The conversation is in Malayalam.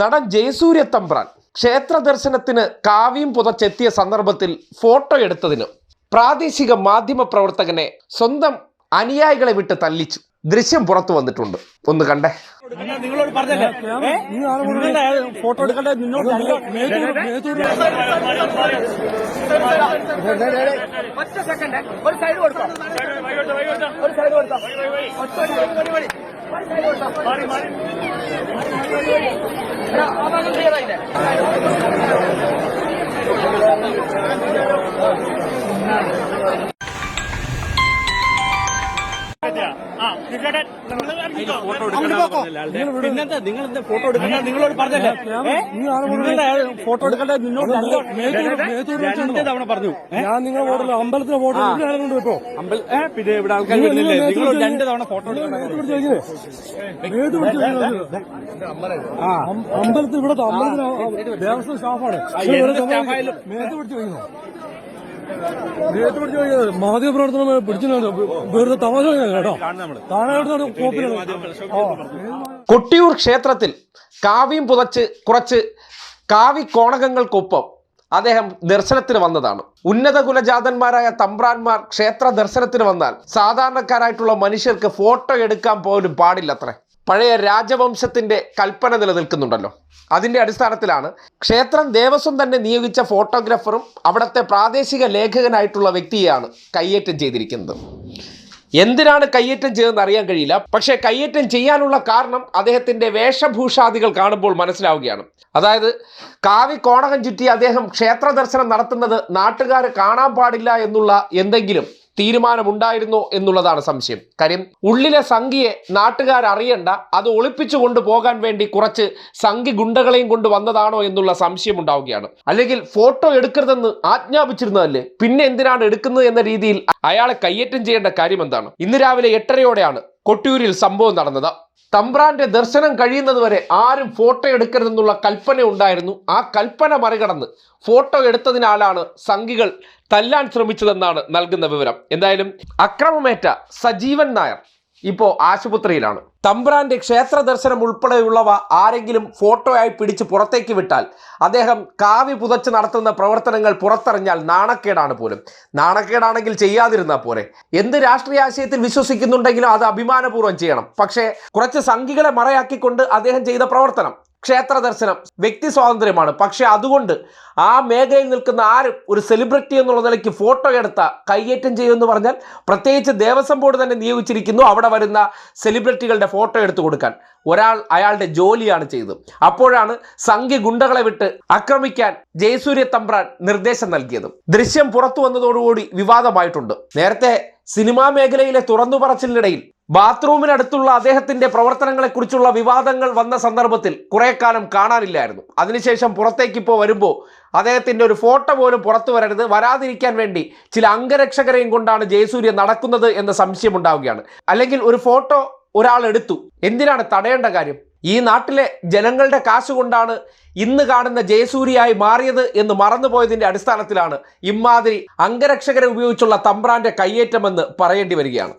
നടൻ ജയസൂര്യ തമ്പ്രാൻ ക്ഷേത്ര ദർശനത്തിന് കാവ്യം പുതച്ചെത്തിയ സന്ദർഭത്തിൽ ഫോട്ടോ എടുത്തതിന് പ്രാദേശിക മാധ്യമ പ്രവർത്തകനെ സ്വന്തം അനുയായികളെ വിട്ട് തല്ലിച്ചു. ദൃശ്യം പുറത്തു വന്നിട്ടുണ്ട്. ഒന്ന് കണ്ടേ. നിങ്ങളോട് ഫോട്ടോ എടുക്കേണ്ട സെക്കൻഡ് ഒരു ഒരു ഒറ്റ പിന്നെന്താ നിങ്ങൾ എന്താ ഫോട്ടോ എടുക്കണ്ട നിങ്ങളോട് പറഞ്ഞല്ലേ? ഫോട്ടോ എടുക്കണ്ട നിന്നോട് രണ്ട് തവണ പറഞ്ഞു. ഞാൻ നിങ്ങളെ ഫോട്ടോ അമ്പലത്തിലെ ഫോട്ടോ കൊണ്ട് വെക്കോ അമ്പല- ഏ, പിന്നെ ഇവിടെ ആൾക്കാർ വരുന്നില്ലേ നിങ്ങളോട് രണ്ട് തവണ ഫോട്ടോ എടുക്കണം ആ അമ്പലത്തിൽ ഇവിടെ അമ്പലത്തിൽ ദേവസ്വം സ്റ്റാഫാണ് മേത്ത് പിടിച്ച് വയ്ക്കുന്നു മാധ്യമ പ്രവർത്തനം കൊട്ടിയൂർ ക്ഷേത്രത്തിൽ കാവ്യം പുതച്ച് കുറച്ച് കാവി കോണകങ്ങൾക്കൊപ്പം അദ്ദേഹം ദർശനത്തിന് വന്നതാണ്. ഉന്നത കുലജാതന്മാരായ തമ്പ്രാന്മാർ ക്ഷേത്ര ദർശനത്തിന് വന്നാൽ സാധാരണക്കാരായിട്ടുള്ള മനുഷ്യർക്ക് ഫോട്ടോ എടുക്കാൻ പോലും പാടില്ലത്രേ. പഴയ രാജവംശത്തിന്റെ കൽപ്പന നിലനിൽക്കുന്നുണ്ടല്ലോ. അതിന്റെ അടിസ്ഥാനത്തിലാണ് ക്ഷേത്രം ദേവസ്വം തന്നെ നിയോഗിച്ച ഫോട്ടോഗ്രാഫറും അവിടുത്തെ പ്രാദേശിക ലേഖകനായിട്ടുള്ള വ്യക്തിയാണ് കയ്യേറ്റം ചെയ്തിരിക്കുന്നത്. എന്തിനാണ് കയ്യേറ്റം ചെയ്തതെന്ന് അറിയാൻ കഴിയില്ല. പക്ഷേ കയ്യേറ്റം ചെയ്യാനുള്ള കാരണം അദ്ദേഹത്തിന്റെ വേഷഭൂഷാദികൾ കാണുമ്പോൾ മനസ്സിലാവുകയാണ്. അതായത് കാവി കോണകം ചുറ്റി അദ്ദേഹം ക്ഷേത്ര ദർശനം നടത്തുന്നത് നാട്ടുകാർ കാണാൻ പാടില്ല എന്നുള്ള എന്തെങ്കിലും തീരുമാനമുണ്ടായിരുന്നോ എന്നുള്ളതാണ് സംശയം. കാര്യം ഉള്ളിലെ സംഖ്യയെ നാട്ടുകാർ അറിയണ്ട അത് ഒളിപ്പിച്ചു കൊണ്ടുപോകാൻ വേണ്ടി കുറച്ച് സംഖ്യ ഗുണ്ടകളെയും കൊണ്ട് വന്നതാണോ എന്നുള്ള സംശയം ഉണ്ടാവുകയാണ്. അല്ലെങ്കിൽ ഫോട്ടോ എടുക്കരുതെന്ന് ആജ്ഞാപിച്ചിരുന്നതല്ലേ? പിന്നെ എന്തിനാണ് എടുക്കുന്നത് എന്ന രീതിയിൽ അയാളെ കയ്യേറ്റം ചെയ്യേണ്ട കാര്യം എന്താണ്? ഇന്ന് രാവിലെ എട്ടരയോടെയാണ് കൊട്ടിയൂരിൽ സംഭവം നടന്നത്. തമ്പ്രാന്റെ ദർശനം കഴിയുന്നതുവരെ ആരും ഫോട്ടോ എടുക്കരുതെന്നുള്ള കൽപ്പന ഉണ്ടായിരുന്നു. ആ കൽപ്പന മറികടന്ന് ഫോട്ടോ എടുത്തതിനാലാണ് സംഘികൾ തല്ലാൻ ശ്രമിച്ചതെന്നാണ് നൽകുന്ന വിവരം. എന്തായാലും അക്രമമേറ്റ സജീവൻ നായർ ഇപ്പോൾ ആശുപത്രിയിലാണ്. തമ്പ്രാന്റെ ക്ഷേത്ര ദർശനം ഉൾപ്പെടെയുള്ളവ ആരെങ്കിലും ഫോട്ടോയായി പിടിച്ച് പുറത്തേക്ക് വിട്ടാൽ അദ്ദേഹം കാവി പുതച്ച് നടത്തുന്ന പ്രവർത്തനങ്ങൾ പുറത്തറിഞ്ഞാൽ നാണക്കേടാണ് പോലും. നാണക്കേടാണെങ്കിൽ ചെയ്യാതിരുന്നാൽ പോരെ. എന്ത് രാഷ്ട്രീയ ആശയത്തിൽ വിശ്വസിക്കുന്നുണ്ടെങ്കിലും അത് അഭിമാനപൂർവം ചെയ്യണം. പക്ഷേ കുറച്ച് സംഘികളെ മറയാക്കിക്കൊണ്ട് അദ്ദേഹം ചെയ്ത പ്രവർത്തനം ക്ഷേത്ര ദർശനം വ്യക്തി സ്വാതന്ത്ര്യമാണ്. പക്ഷെ അതുകൊണ്ട് ആ മേഖലയിൽ നിൽക്കുന്ന ആരും ഒരു സെലിബ്രിറ്റി എന്നുള്ള നിലയ്ക്ക് ഫോട്ടോ എടുത്ത കയ്യേറ്റം ചെയ്യുമെന്ന് പറഞ്ഞാൽ പ്രത്യേകിച്ച് ദേവസ്വം ബോർഡ് തന്നെ നിയോഗിച്ചിരിക്കുന്നു അവിടെ വരുന്ന സെലിബ്രിറ്റികളുടെ ഫോട്ടോ എടുത്തു കൊടുക്കാൻ. ഒരാൾ അയാളുടെ ജോലിയാണ് ചെയ്തത്. അപ്പോഴാണ് സംഘി ഗുണ്ടകളെ വിട്ട് ആക്രമിക്കാൻ ജയസൂര്യ തമ്പ്രാൻ നിർദ്ദേശം നൽകിയത്. ദൃശ്യം പുറത്തു വന്നതോടുകൂടി വിവാദമായിട്ടുണ്ട്. നേരത്തെ സിനിമാ മേഖലയിലെ തുറന്നു പറച്ചിലിനിടയിൽ ബാത്റൂമിനടുത്തുള്ള അദ്ദേഹത്തിന്റെ പ്രവർത്തനങ്ങളെക്കുറിച്ചുള്ള വിവാദങ്ങൾ വന്ന സന്ദർഭത്തിൽ കുറെ കാലം കാണാനില്ലായിരുന്നു. അതിനുശേഷം പുറത്തേക്ക് ഇപ്പോൾ വരുമ്പോൾ അദ്ദേഹത്തിന്റെ ഒരു ഫോട്ടോ പോലും പുറത്തു വരരുത് വരാതിരിക്കാൻ വേണ്ടി ചില അംഗരക്ഷകരെയും കൊണ്ടാണ് ജയസൂര്യ നടക്കുന്നത് എന്ന സംശയം ഉണ്ടാവുകയാണ്. അല്ലെങ്കിൽ ഒരു ഫോട്ടോ ഒരാൾ എടുത്തു. എന്തിനാണ് തടയേണ്ട കാര്യം? ഈ നാട്ടിലെ ജനങ്ങളുടെ കാശ് കൊണ്ടാണ് ഇന്ന് കാണുന്ന ജയസൂരിയായി മാറിയത് എന്ന് മറന്നുപോയതിന്റെ അടിസ്ഥാനത്തിലാണ് ഇമാതിരി അംഗരക്ഷകരെ ഉപയോഗിച്ചുള്ള തമ്പ്രാന്റെ കയ്യേറ്റമെന്ന് പറയേണ്ടി വരികയാണ്.